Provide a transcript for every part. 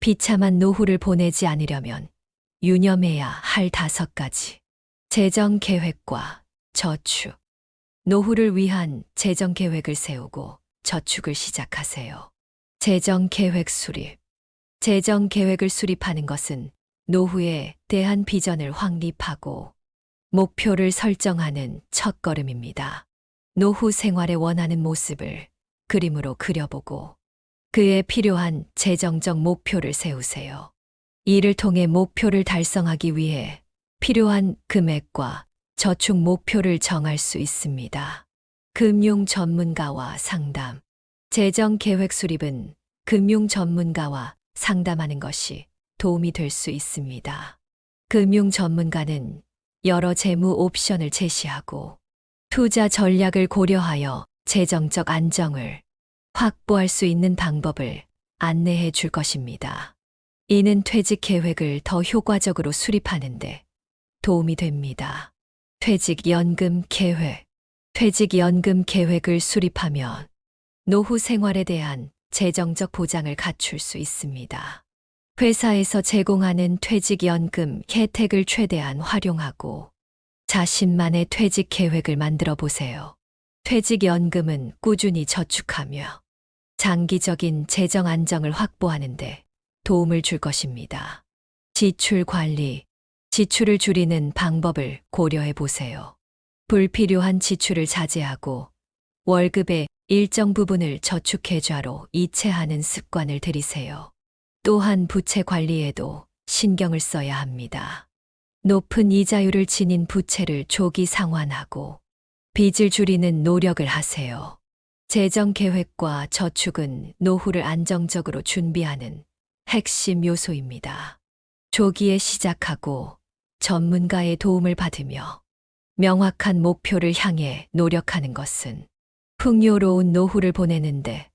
비참한 노후를 보내지 않으려면 유념해야 할 다섯 가지. 재정 계획과 저축. 노후를 위한 재정 계획을 세우고 저축을 시작하세요. 재정 계획 수립. 재정 계획을 수립하는 것은 노후에 대한 비전을 확립하고 목표를 설정하는 첫 걸음입니다. 노후 생활에 원하는 모습을 그림으로 그려보고 그에 필요한 재정적 목표를 세우세요. 이를 통해 목표를 달성하기 위해 필요한 금액과 저축 목표를 정할 수 있습니다. 금융 전문가와 상담. 재정 계획 수립은 금융 전문가와 상담하는 것이 도움이 될 수 있습니다. 금융 전문가는 여러 재무 옵션을 제시하고 투자 전략을 고려하여 재정적 안정을 확보할 수 있는 방법을 안내해 줄 것입니다. 이는 퇴직 계획을 더 효과적으로 수립하는데 도움이 됩니다. 퇴직연금 계획. 퇴직연금 계획을 수립하면 노후 생활에 대한 재정적 보장을 갖출 수 있습니다. 회사에서 제공하는 퇴직연금 혜택을 최대한 활용하고 자신만의 퇴직 계획을 만들어 보세요. 퇴직연금은 꾸준히 저축하며 장기적인 재정 안정을 확보하는데 도움을 줄 것입니다. 지출 관리, 지출을 줄이는 방법을 고려해 보세요. 불필요한 지출을 자제하고 월급의 일정 부분을 저축계좌로 이체하는 습관을 들이세요. 또한 부채 관리에도 신경을 써야 합니다. 높은 이자율을 지닌 부채를 조기 상환하고 빚을 줄이는 노력을 하세요. 재정 계획과 저축은 노후를 안정적으로 준비하는 핵심 요소입니다. 조기에 시작하고 전문가의 도움을 받으며 명확한 목표를 향해 노력하는 것은 풍요로운 노후를 보내는데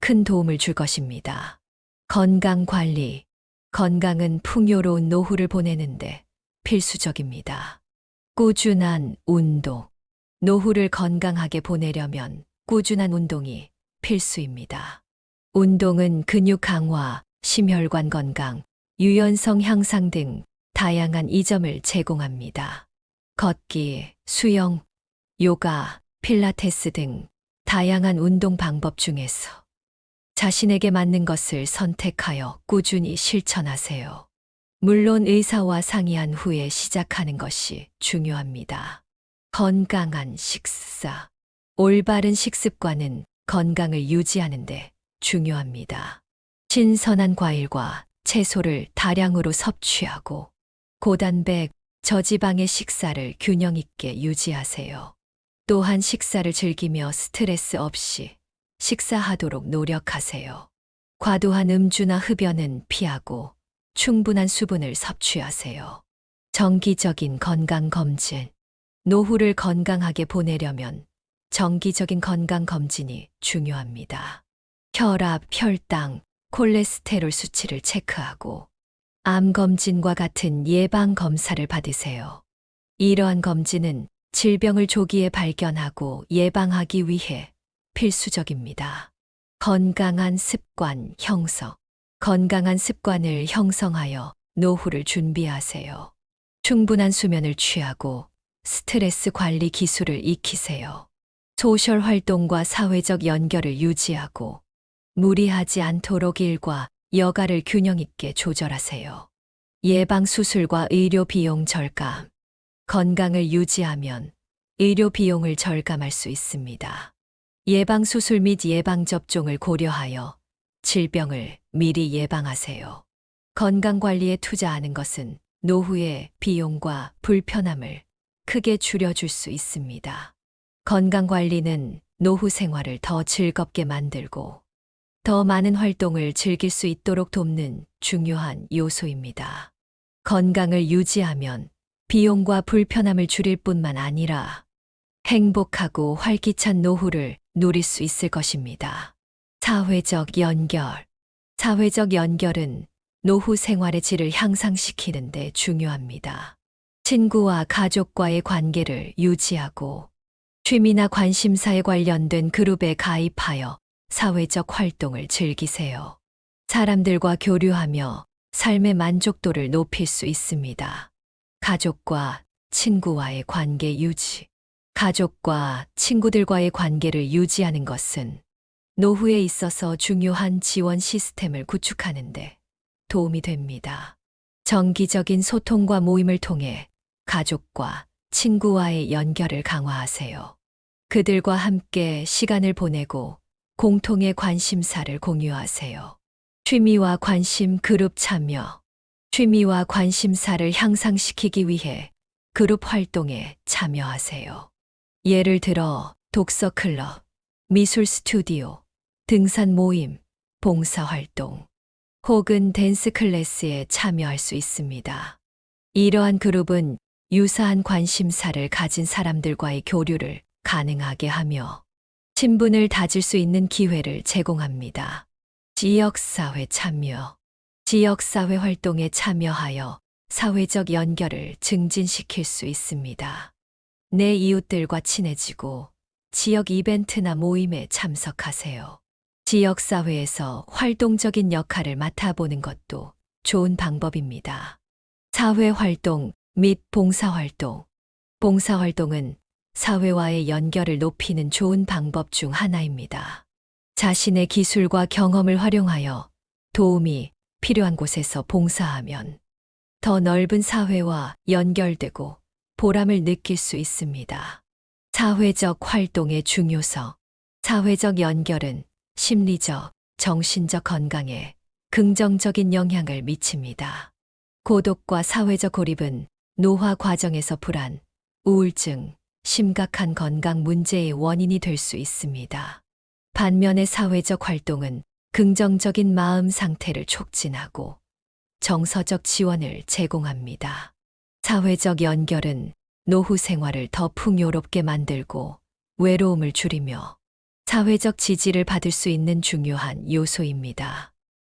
큰 도움을 줄 것입니다. 건강 관리. 건강은 풍요로운 노후를 보내는데 필수적입니다. 꾸준한 운동. 노후를 건강하게 보내려면 꾸준한 운동이 필수입니다. 운동은 근육 강화, 심혈관 건강, 유연성 향상 등 다양한 이점을 제공합니다. 걷기, 수영, 요가, 필라테스 등 다양한 운동 방법 중에서 자신에게 맞는 것을 선택하여 꾸준히 실천하세요. 물론 의사와 상의한 후에 시작하는 것이 중요합니다. 건강한 식사. 올바른 식습관은 건강을 유지하는데 중요합니다. 신선한 과일과 채소를 다량으로 섭취하고 고단백, 저지방의 식사를 균형 있게 유지하세요. 또한 식사를 즐기며 스트레스 없이 식사하도록 노력하세요. 과도한 음주나 흡연은 피하고 충분한 수분을 섭취하세요. 정기적인 건강검진. 노후를 건강하게 보내려면 정기적인 건강 검진이 중요합니다. 혈압, 혈당, 콜레스테롤 수치를 체크하고 암 검진과 같은 예방 검사를 받으세요. 이러한 검진은 질병을 조기에 발견하고 예방하기 위해 필수적입니다. 건강한 습관 형성. 건강한 습관을 형성하여 노후를 준비하세요. 충분한 수면을 취하고 스트레스 관리 기술을 익히세요. 소셜 활동과 사회적 연결을 유지하고 무리하지 않도록 일과 여가를 균형 있게 조절하세요. 예방 수술과 의료 비용 절감. 건강을 유지하면 의료 비용을 절감할 수 있습니다. 예방 수술 및 예방 접종을 고려하여 질병을 미리 예방하세요. 건강 관리에 투자하는 것은 노후의 비용과 불편함을 크게 줄여줄 수 있습니다. 건강 관리는 노후 생활을 더 즐겁게 만들고 더 많은 활동을 즐길 수 있도록 돕는 중요한 요소입니다. 건강을 유지하면 비용과 불편함을 줄일 뿐만 아니라 행복하고 활기찬 노후를 누릴 수 있을 것입니다. 사회적 연결. 사회적 연결은 노후 생활의 질을 향상시키는 데 중요합니다. 친구와 가족과의 관계를 유지하고 취미나 관심사에 관련된 그룹에 가입하여 사회적 활동을 즐기세요. 사람들과 교류하며 삶의 만족도를 높일 수 있습니다. 가족과 친구와의 관계 유지. 가족과 친구들과의 관계를 유지하는 것은 노후에 있어서 중요한 지원 시스템을 구축하는데 도움이 됩니다. 정기적인 소통과 모임을 통해 가족과 친구와의 연결을 강화하세요. 그들과 함께 시간을 보내고 공통의 관심사를 공유하세요. 취미와 관심 그룹 참여. 취미와 관심사를 향상시키기 위해 그룹 활동에 참여하세요. 예를 들어 독서 클럽, 미술 스튜디오, 등산 모임, 봉사 활동, 혹은 댄스 클래스에 참여할 수 있습니다. 이러한 그룹은 유사한 관심사를 가진 사람들과의 교류를 가능하게 하며 친분을 다질 수 있는 기회를 제공합니다. 지역사회 참여. 지역사회 활동에 참여하여 사회적 연결을 증진시킬 수 있습니다. 내 이웃들과 친해지고 지역 이벤트나 모임에 참석하세요. 지역사회에서 활동적인 역할을 맡아보는 것도 좋은 방법입니다. 사회활동 및 봉사활동. 봉사활동은 사회와의 연결을 높이는 좋은 방법 중 하나입니다. 자신의 기술과 경험을 활용하여 도움이 필요한 곳에서 봉사하면 더 넓은 사회와 연결되고 보람을 느낄 수 있습니다. 사회적 활동의 중요성. 사회적 연결은 심리적, 정신적 건강에 긍정적인 영향을 미칩니다. 고독과 사회적 고립은 노화 과정에서 불안, 우울증, 심각한 건강 문제의 원인이 될 수 있습니다. 반면에 사회적 활동은 긍정적인 마음 상태를 촉진하고 정서적 지원을 제공합니다. 사회적 연결은 노후 생활을 더 풍요롭게 만들고 외로움을 줄이며 사회적 지지를 받을 수 있는 중요한 요소입니다.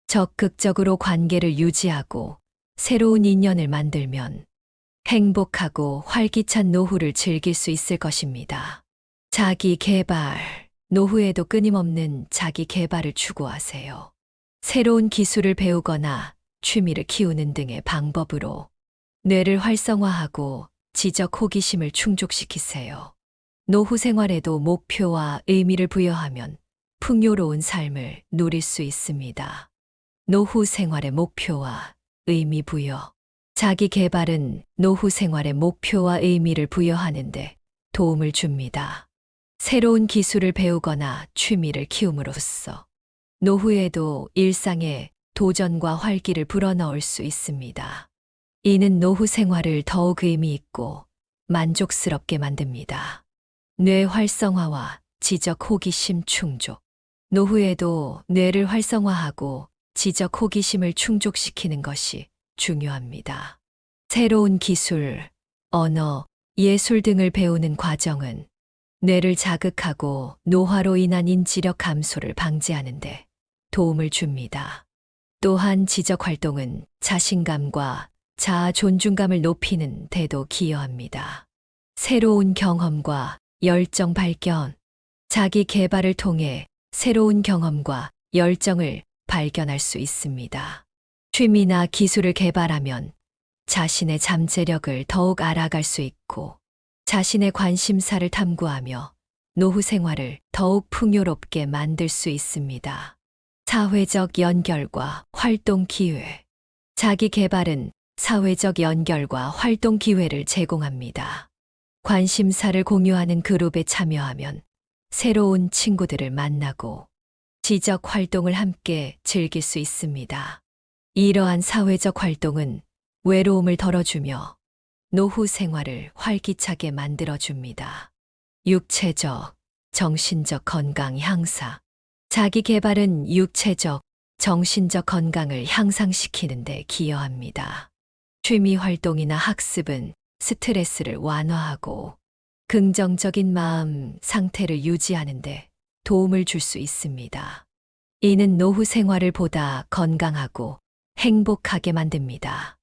적극적으로 관계를 유지하고 새로운 인연을 만들면 행복하고 활기찬 노후를 즐길 수 있을 것입니다. 자기 개발. 노후에도 끊임없는 자기 개발을 추구하세요. 새로운 기술을 배우거나 취미를 키우는 등의 방법으로 뇌를 활성화하고 지적 호기심을 충족시키세요. 노후 생활에도 목표와 의미를 부여하면 풍요로운 삶을 누릴 수 있습니다. 노후 생활의 목표와 의미 부여. 자기 개발은 노후 생활의 목표와 의미를 부여하는데 도움을 줍니다. 새로운 기술을 배우거나 취미를 키움으로써 노후에도 일상에 도전과 활기를 불어넣을 수 있습니다. 이는 노후 생활을 더욱 의미 있고 만족스럽게 만듭니다. 뇌 활성화와 지적 호기심 충족. 노후에도 뇌를 활성화하고 지적 호기심을 충족시키는 것이 중요합니다. 새로운 기술, 언어, 예술 등을 배우는 과정은 뇌를 자극하고 노화로 인한 인지력 감소를 방지하는데 도움을 줍니다. 또한 지적 활동은 자신감과 자아 존중감을 높이는 데도 기여합니다. 새로운 경험과 열정 발견, 자기 개발을 통해 새로운 경험과 열정을 발견할 수 있습니다. 취미나 기술을 개발하면 자신의 잠재력을 더욱 알아갈 수 있고 자신의 관심사를 탐구하며 노후 생활을 더욱 풍요롭게 만들 수 있습니다. 사회적 연결과 활동 기회. 자기 개발은 사회적 연결과 활동 기회를 제공합니다. 관심사를 공유하는 그룹에 참여하면 새로운 친구들을 만나고 지적 활동을 함께 즐길 수 있습니다. 이러한 사회적 활동은 외로움을 덜어주며 노후 생활을 활기차게 만들어줍니다. 육체적, 정신적 건강 향사. 자기 개발은 육체적, 정신적 건강을 향상시키는 데 기여합니다. 취미 활동이나 학습은 스트레스를 완화하고 긍정적인 마음 상태를 유지하는 데 도움을 줄 수 있습니다. 이는 노후 생활을 보다 건강하고 행복하게 만듭니다.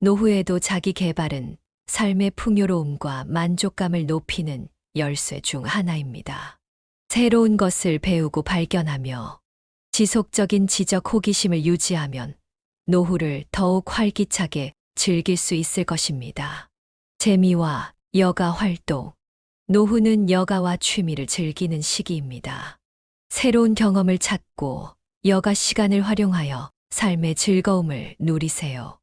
노후에도 자기 개발은 삶의 풍요로움과 만족감을 높이는 열쇠 중 하나입니다. 새로운 것을 배우고 발견하며 지속적인 지적 호기심을 유지하면 노후를 더욱 활기차게 즐길 수 있을 것입니다. 재미와 여가 활동. 노후는 여가와 취미를 즐기는 시기입니다. 새로운 경험을 찾고 여가 시간을 활용하여 삶의 즐거움을 누리세요.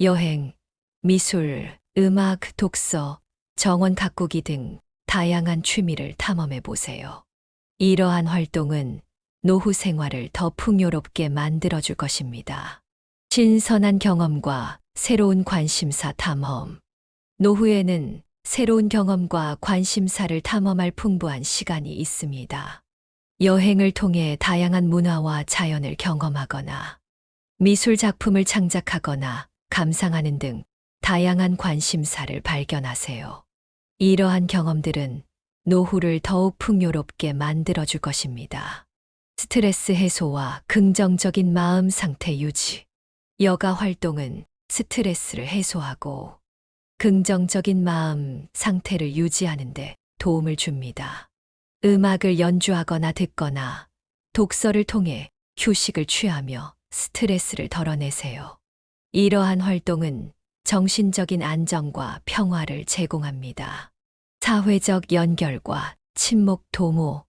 여행, 미술, 음악, 독서, 정원 가꾸기 등 다양한 취미를 탐험해 보세요. 이러한 활동은 노후 생활을 더 풍요롭게 만들어 줄 것입니다. 신선한 경험과 새로운 관심사 탐험. 노후에는 새로운 경험과 관심사를 탐험할 풍부한 시간이 있습니다. 여행을 통해 다양한 문화와 자연을 경험하거나 미술 작품을 창작하거나 감상하는 등 다양한 관심사를 발견하세요. 이러한 경험들은 노후를 더욱 풍요롭게 만들어 줄 것입니다. 스트레스 해소와 긍정적인 마음 상태 유지. 여가 활동은 스트레스를 해소하고 긍정적인 마음 상태를 유지하는데 도움을 줍니다. 음악을 연주하거나 듣거나 독서를 통해 휴식을 취하며 스트레스를 덜어내세요. 이러한 활동은 정신적인 안정과 평화를 제공합니다. 사회적 연결과 친목 도모.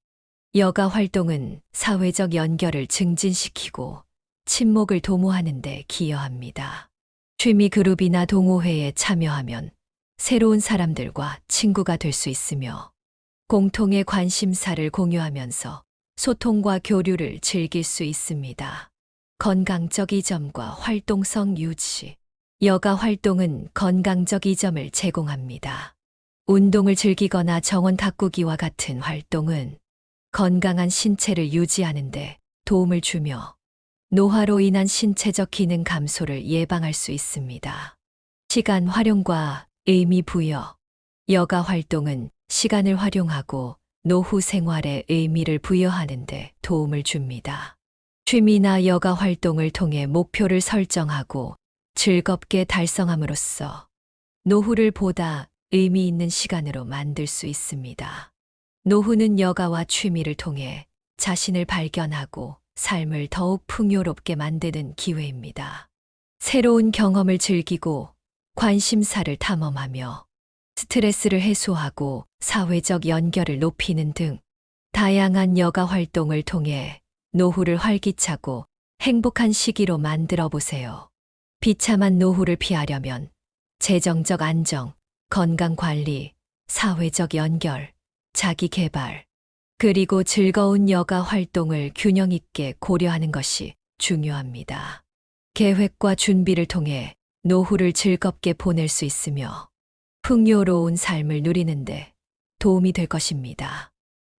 여가 활동은 사회적 연결을 증진시키고 친목을 도모하는 데 기여합니다. 취미 그룹이나 동호회에 참여하면 새로운 사람들과 친구가 될 수 있으며 공통의 관심사를 공유하면서 소통과 교류를 즐길 수 있습니다. 건강적 이점과 활동성 유지. 여가 활동은 건강적 이점을 제공합니다. 운동을 즐기거나 정원 가꾸기와 같은 활동은 건강한 신체를 유지하는데 도움을 주며 노화로 인한 신체적 기능 감소를 예방할 수 있습니다. 시간 활용과 의미 부여. 여가 활동은 시간을 활용하고 노후 생활에 의미를 부여하는데 도움을 줍니다. 취미나 여가 활동을 통해 목표를 설정하고 즐겁게 달성함으로써 노후를 보다 의미 있는 시간으로 만들 수 있습니다. 노후는 여가와 취미를 통해 자신을 발견하고 삶을 더욱 풍요롭게 만드는 기회입니다. 새로운 경험을 즐기고 관심사를 탐험하며 스트레스를 해소하고 사회적 연결을 높이는 등 다양한 여가 활동을 통해 노후를 활기차고 행복한 시기로 만들어 보세요. 비참한 노후를 피하려면 재정적 안정, 건강 관리, 사회적 연결, 자기 개발, 그리고 즐거운 여가 활동을 균형 있게 고려하는 것이 중요합니다. 계획과 준비를 통해 노후를 즐겁게 보낼 수 있으며 풍요로운 삶을 누리는데 도움이 될 것입니다.